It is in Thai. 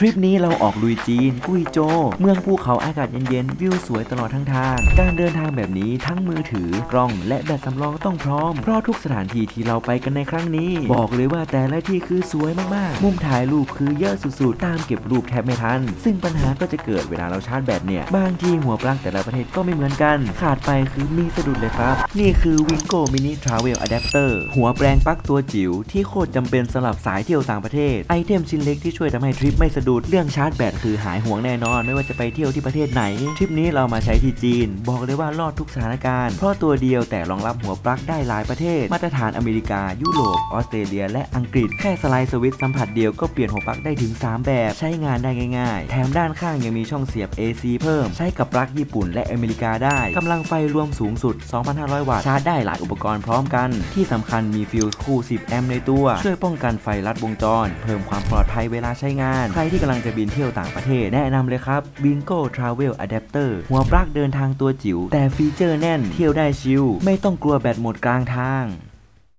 ทริปนี้เราออกลุยจีน กุยโจ เมืองภูเขาอากาศเย็นๆ วิวสวยตลอดทั้งทาง การเดินทางแบบนี้ทั้งมือถือกล้องและแบตสำรองต้องพร้อม เพราะทุกสถานที่ที่เราไปกันในครั้งนี้ บอกเลยว่าแต่ละที่คือสวยมากๆ มุมถ่ายรูปคือเยอะสุดๆ ตามเก็บรูปแทบไม่ทัน ซึ่งปัญหาก็จะเกิดเวลาเราชาร์จแบตเนี่ย บางทีหัวปลั๊กแต่ละประเทศก็ไม่เหมือนกัน ขาดไปคือมีสะดุดเลยครับ นี่คือ Wingo Mini Travel Adapter หัวแปลงปลั๊กตัวจิ๋วที่โคตรจำเป็นสำหรับสายเที่ยวต่างประเทศ ไอเทมชิ้นเล็กที่ช่วยทำให้ทริปไม่สะดุดเรื่องชาร์จแบตคือหายห่วงแน่นอน ไม่ว่าจะไปเที่ยวที่ประเทศไหนทริปนี้เรามาใช้ที่จีน บอกเลยว่ารอดทุกสถานการณ์ เพราะตัวเดียวแต่รองรับหัวปลั๊กได้หลายประเทศ มาตรฐานอเมริกา ยุโรปออสเตรเลีย และอังกฤษแค่สไลด์สวิตช์สัมผัสเดียวก็เปลี่ยนหัวปลั๊กได้ถึง 3 แบบใช้งานได้ง่ายๆ แถมด้านข้างยังมีช่องเสียบ AC เพิ่ม ใช้กับปลั๊กญี่ปุ่นและอเมริกาได้กำลังไฟรวมสูงสุด 2,500 วัตต์ชาร์จได้หลายอุปกรณ์พร้อมกัน ที่สำคัญมีฟิวส์คู่ 10 แอมป์ในตัวช่วยป้องกันไฟลัดวงจร เพิ่มความปลอดภัยเวลาใช้งานใครที่กำลังจะบินเที่ยวต่างประเทศ แนะนำเลยครับ Bingo Travel Adapter หัวปลั๊กเดินทางตัวจิ๋วแต่ฟีเจอร์แน่นเที่ยวได้ชิลไม่ต้องกลัวแบตหมดกลางทาง